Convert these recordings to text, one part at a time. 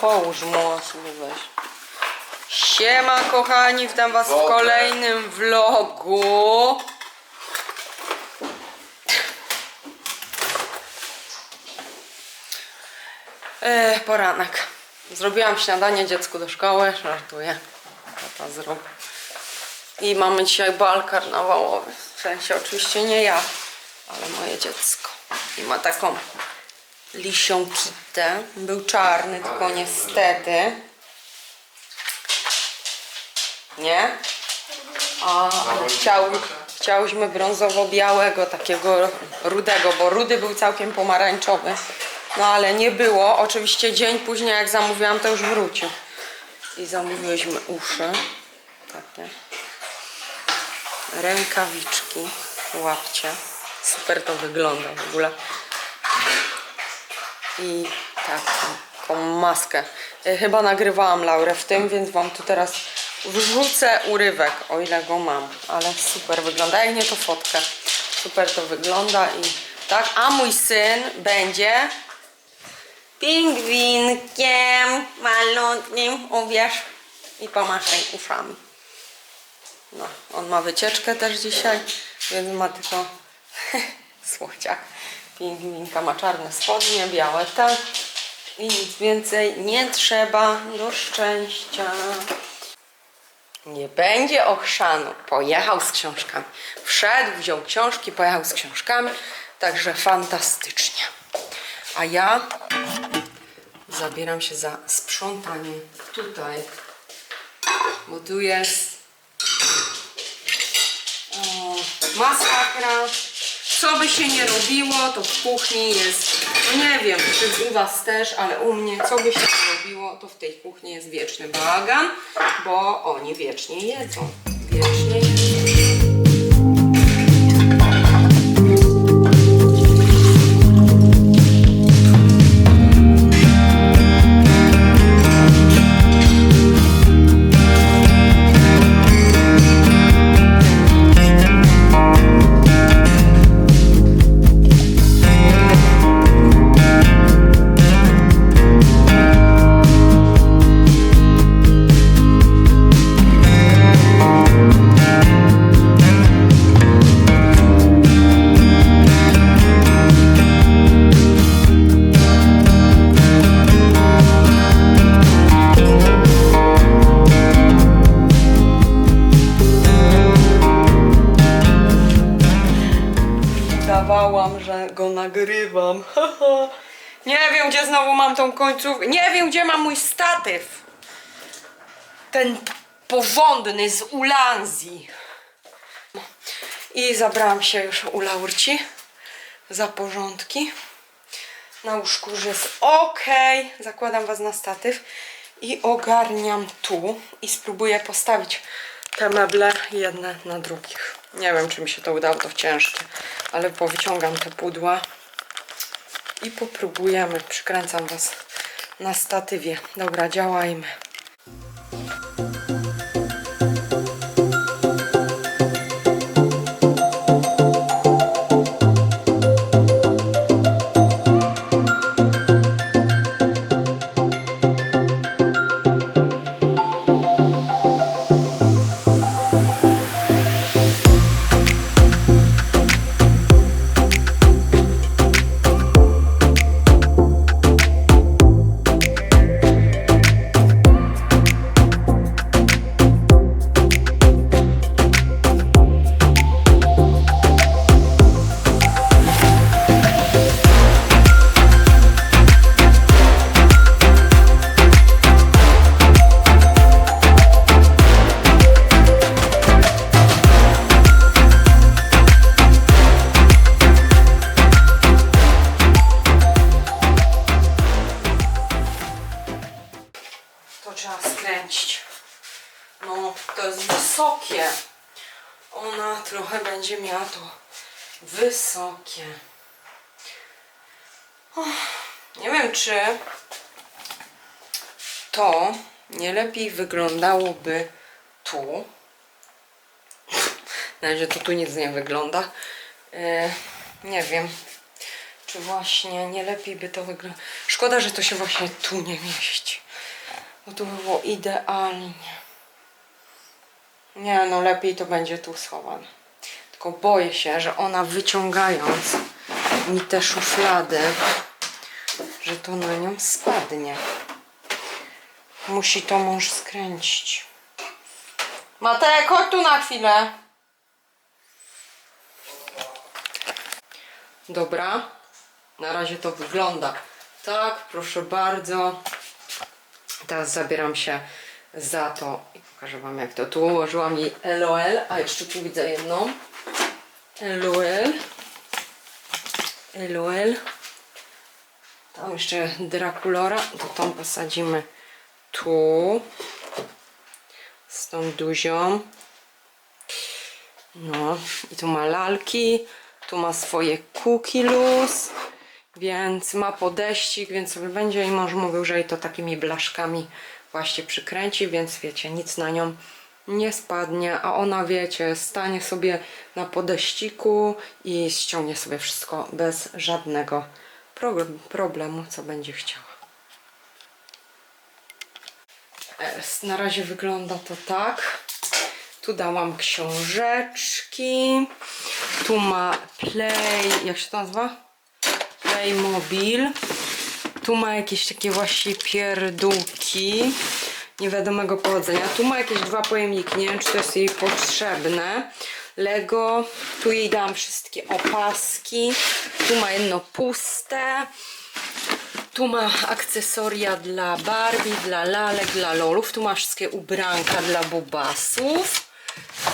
Połóż mu sobie weź. Siema kochani, witam was w Wodę. kolejnym vlogu. E, poranek. Zrobiłam śniadanie dziecku do szkoły, żartuję. Tata zrobił. I mamy dzisiaj bal karnawałowy. W sensie oczywiście nie ja, ale moje dziecko. I ma taką lisią kitę. Był czarny, tylko niestety. Nie? A, ale chciał, chciałyśmy brązowo-białego, takiego rudego, bo rudy był całkiem pomarańczowy. No ale nie było. Oczywiście dzień później, jak zamówiłam, to już wrócił. I zamówiłyśmy uszy. Takie. Rękawiczki, łapcie. Super to wygląda w ogóle. I taką maskę. Y, Chyba nagrywałam Laurę w tym, więc wam tu teraz wrzucę urywek, o ile go mam. Ale super wygląda, jak nie to fotkę. Super to wygląda i tak. A mój syn będzie pingwinkiem malutkim, uwierz, i pomaszaj uszami. No, on ma wycieczkę też dzisiaj, więc ma tylko słodziak. Pingwinka ma czarne spodnie, białe te i nic więcej nie trzeba do szczęścia. Nie będzie ochrzanu. Pojechał z książkami. Wszedł, wziął książki, pojechał z książkami. Także fantastycznie. A ja zabieram się za sprzątanie tutaj. Bo tu jest o, masakra. Co by się nie robiło, to w kuchni jest, no nie wiem, czy u was też, ale u mnie, co by się nie robiło, to w tej kuchni jest wieczny bałagan, bo oni wiecznie jedzą. Wiecznie nagrywam. Nie wiem, gdzie znowu mam tą końcówkę. Nie wiem, gdzie mam mój statyw. Ten powądny z Ulanzji. I zabrałam się już u Laurci za porządki. Na łóżku już jest ok. Zakładam was na statyw i ogarniam tu i spróbuję postawić te meble jedne na drugich. Nie wiem, czy mi się to udało, to ciężkie, ale powyciągam te pudła i popróbujemy. Przykręcam was na statywie. Dobra, działajmy. Wysokie. Nie wiem, czy to nie lepiej wyglądałoby tu. Na razie to tu nic nie wygląda. E, nie wiem, Czy właśnie nie lepiej by to wyglądało? Szkoda, że to się właśnie tu nie mieści. Bo tu by było idealnie. Nie, no lepiej to będzie tu schowane. Tylko boję się, że ona wyciągając mi te szuflady, że to na nią spadnie. Musi to mąż skręcić. Matek, chodź tu na chwilę. Dobra, na razie to wygląda. Tak, proszę bardzo. Teraz zabieram się za to pokażę Wam jak to. Tu ułożyłam jej LOL, a jeszcze tu widzę jedną. LOL. LOL. Tam jeszcze Draculora. To tą posadzimy tu. Z tą duzią. No i tu ma lalki. Tu ma swoje cookie loose. Więc ma podejścik, więc sobie będzie i mąż mówił, że jej to takimi blaszkami właśnie przykręci, więc wiecie, nic na nią nie spadnie, a ona wiecie, stanie sobie na podejściku i ściągnie sobie wszystko bez żadnego pro- problemu, co będzie chciała. Na razie wygląda to tak. Tu dałam książeczki. Tu ma Play, jak się to nazywa? Playmobil. Tu ma jakieś takie właśnie pierdółki niewiadomego pochodzenia. Tu ma jakieś dwa pojemniki, nie wiem czy to jest jej potrzebne. Lego, tu jej dałam wszystkie opaski. Tu ma jedno puste. Tu ma akcesoria dla Barbie, dla lalek, dla lolów. Tu ma wszystkie ubranka dla bubasów.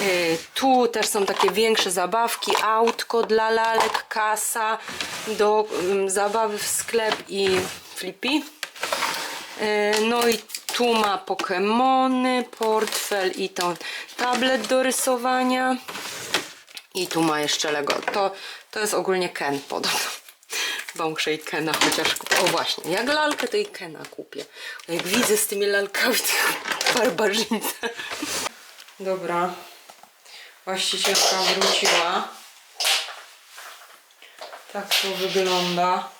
Yy, Tu też są takie większe zabawki, autko dla lalek, kasa do zabawy w sklep i flippy. Yy, No i tu ma Pokemony, portfel i tą tablet do rysowania. I tu ma jeszcze Lego. To, to jest ogólnie Ken podobno. Chyba muszę i Kena chociaż. O właśnie, jak lalkę to i Kena kupię. Jak widzę z tymi lalkami, to barbarzyńca. Dobra. Właścicielka wróciła. Tak to wygląda.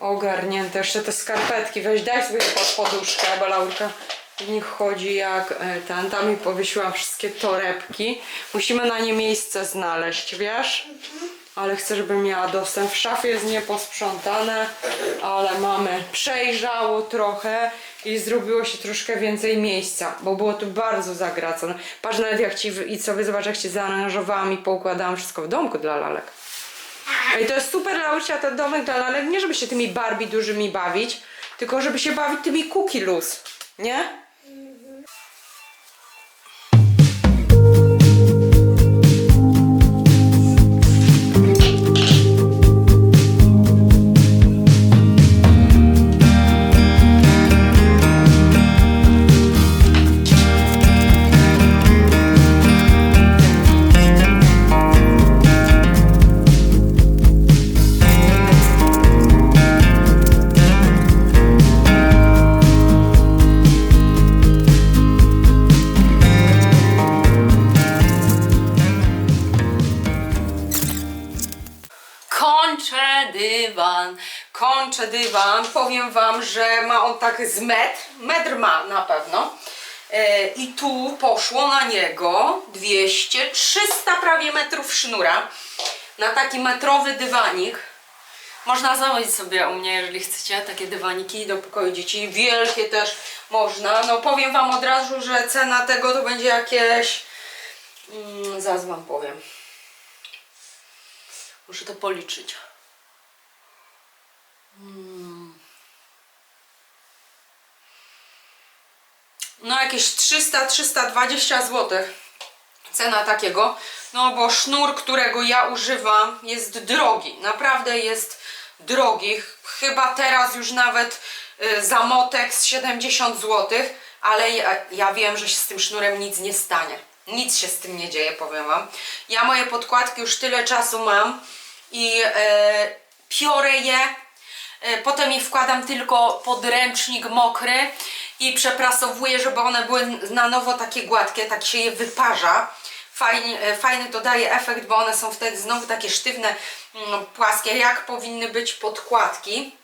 Ogarnięte. Jeszcze te skarpetki. Weź daj sobie pod poduszkę, bo Laurka w nich chodzi jak e, ten. Tam mi powiesiłam wszystkie torebki. Musimy na nie miejsce znaleźć, wiesz? Ale chcę, żeby miała dostęp. W szafie jest nieposprzątane, ale mamy przejrzało trochę i zrobiło się troszkę więcej miejsca, bo było tu bardzo zagracone. Patrz nawet jak ci, i sobie zobacz jak ci zaaranżowałam i poukładałam wszystko w domku dla lalek. I to jest super Lausia, ten domek dla lalek, nie żeby się tymi Barbie dużymi bawić, tylko żeby się bawić tymi cookie loose, nie? Kończę dywan. Powiem wam, że ma on tak z metr, metr ma na pewno. E, I tu poszło na niego 200, 300 prawie metrów sznura na taki metrowy dywanik. Można założyć sobie u mnie, jeżeli chcecie, takie dywaniki do pokoju dzieci. Wielkie też można. No powiem wam od razu, że cena tego to będzie jakieś... Mm, zaraz wam powiem. Muszę to policzyć. No jakieś 300-320 zł. Cena takiego. No bo sznur, którego ja używam jest drogi. Naprawdę jest drogi. Chyba teraz już nawet y, za motek z 70 zł. Ale ja, ja wiem, że się z tym sznurem nic nie stanie. Nic się z tym nie dzieje, powiem wam. Ja moje podkładki już tyle czasu mam i e, piorę je. E, potem je wkładam tylko podręcznik mokry i przeprasowuję, żeby one były na nowo takie gładkie, tak się je wyparza fajnie, fajny to daje efekt, bo one są wtedy znowu takie sztywne, mm, płaskie, jak powinny być podkładki.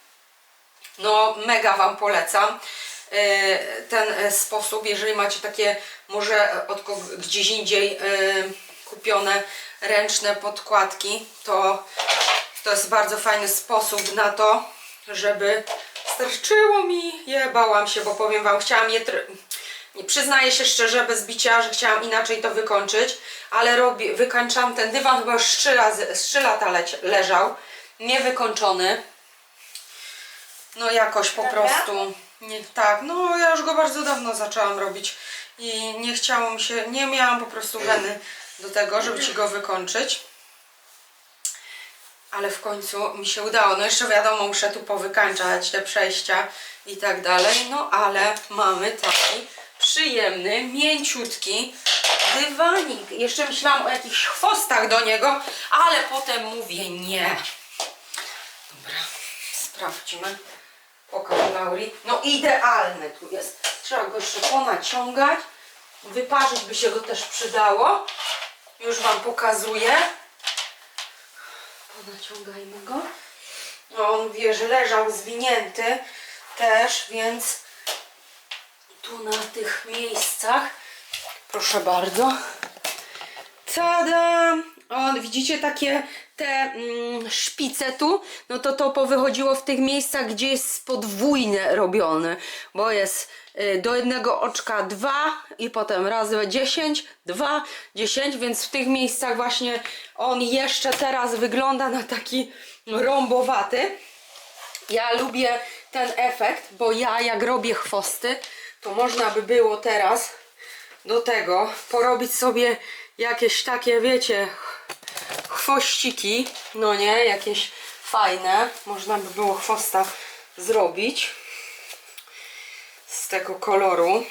No, mega Wam polecam e, ten e, sposób, jeżeli macie takie może od gdzieś indziej kupione ręczne podkładki, to to jest bardzo fajny sposób na to, żeby starczyło mi je, bałam się, bo powiem Wam, chciałam je nie przyznaję się szczerze, bez bicia, że chciałam inaczej to wykończyć, ale robię, wykańczam ten dywan chyba już 3, razy, z 3 lata leć, leżał, niewykończony. No jakoś po Dobra. prostu. Nie, tak, no ja już go bardzo dawno zaczęłam robić i nie chciało mi się, nie miałam po prostu weny do tego, żeby ci go wykończyć. Ale w końcu mi się udało. No jeszcze wiadomo, muszę tu powykańczać te przejścia i tak dalej. No ale mamy taki przyjemny, mięciutki dywanik. Jeszcze myślałam o jakichś chwostach do niego, ale potem mówię nie. Dobra, sprawdźmy. Pokaż Lauri. No idealny tu jest. Trzeba go jeszcze ponaciągać. Wyparzyć by się go też przydało. Już Wam pokazuję. Ponaciągajmy go. No, on wie, że leżał zwinięty też, więc tu na tych miejscach. Proszę bardzo. Tada! O, widzicie takie te mm, szpice tu? No to to powychodziło w tych miejscach, gdzie jest podwójne robione, bo jest y, do jednego oczka dwa i potem razy 10, dwa, 10, więc w tych miejscach właśnie on jeszcze teraz wygląda na taki rąbowaty. Ja lubię ten efekt, bo ja jak robię chwosty, to można by było teraz do tego porobić sobie jakieś takie, wiecie, chwościki, no nie, jakieś fajne. Można by było chwosta zrobić z tego koloru.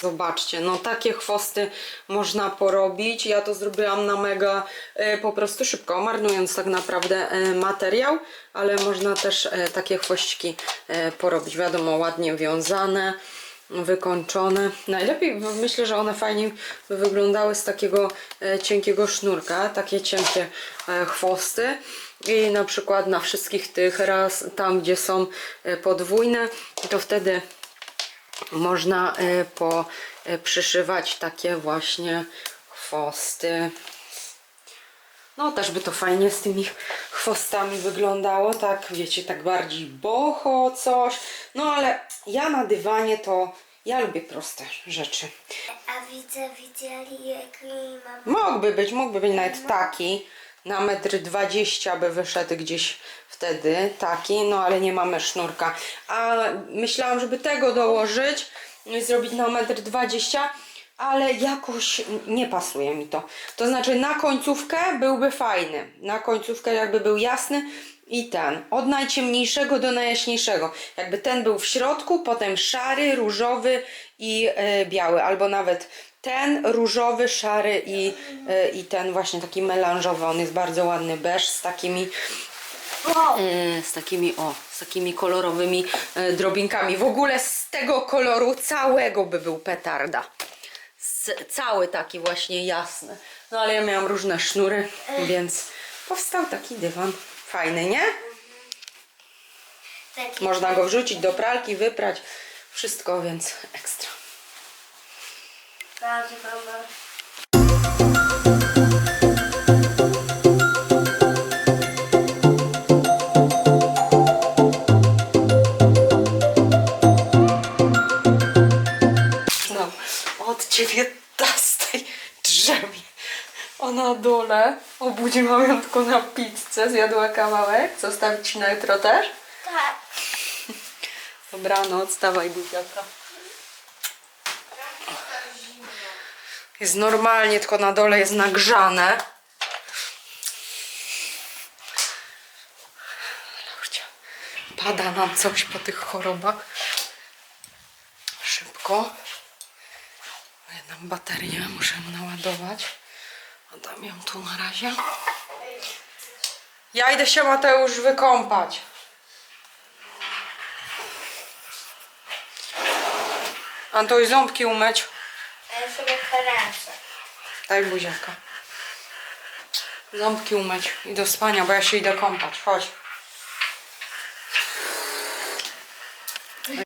Zobaczcie, no takie chwosty można porobić. Ja to zrobiłam na mega e, po prostu szybko, marnując tak naprawdę e, materiał, ale można też e, takie chwościki e, porobić. Wiadomo, ładnie wiązane, wykończone. Najlepiej myślę, że one fajnie wyglądały z takiego e, cienkiego sznurka, takie cienkie e, chwosty. I na przykład na wszystkich tych raz, tam gdzie są e, podwójne, to wtedy można po, przyszywać takie właśnie chwosty. No też by to fajnie z tymi chwostami wyglądało, tak wiecie, tak bardziej boho coś. No ale ja na dywanie to ja lubię proste rzeczy. A widzę, widzieli jaki mam. Mógłby być, mógłby być nawet taki. Na metr dwadzieścia by wyszedł gdzieś wtedy taki, no ale nie mamy sznurka. A myślałam, żeby tego dołożyć i zrobić na metr dwadzieścia, ale jakoś nie pasuje mi to. To znaczy na końcówkę byłby fajny. Na końcówkę jakby był jasny i ten. Od najciemniejszego do najjaśniejszego. Jakby ten był w środku, potem szary, różowy i e, biały, albo nawet ten różowy, szary i, e, i ten właśnie taki melanżowy. On jest bardzo ładny, beż z takimi e, z takimi o, z takimi kolorowymi drobinkami. W ogóle z tego koloru całego by był petarda. Cały taki właśnie jasny. No ale ja miałam różne sznury, więc powstał taki dywan. Fajny, nie? Taki Można go wrzucić do pralki, wyprać. Wszystko, więc ekstra. bardzo dobry. 19 drzemie. A na dole obudziłam ją tylko na pizzę, zjadła kawałek. Zostawić ci na jutro też? Tak. Dobranoc, dawaj buziaka. Jest normalnie, tylko na dole jest nagrzane. Pada nam coś po tych chorobach. Szybko. Baterię muszę naładować. Oddam ją tu na razie. Ja idę się Mateusz wykąpać. Antoj ząbki umyć. Ja sobie kręcę. Daj buziaka. Ząbki umyć i do spania, bo ja się idę kąpać. Chodź.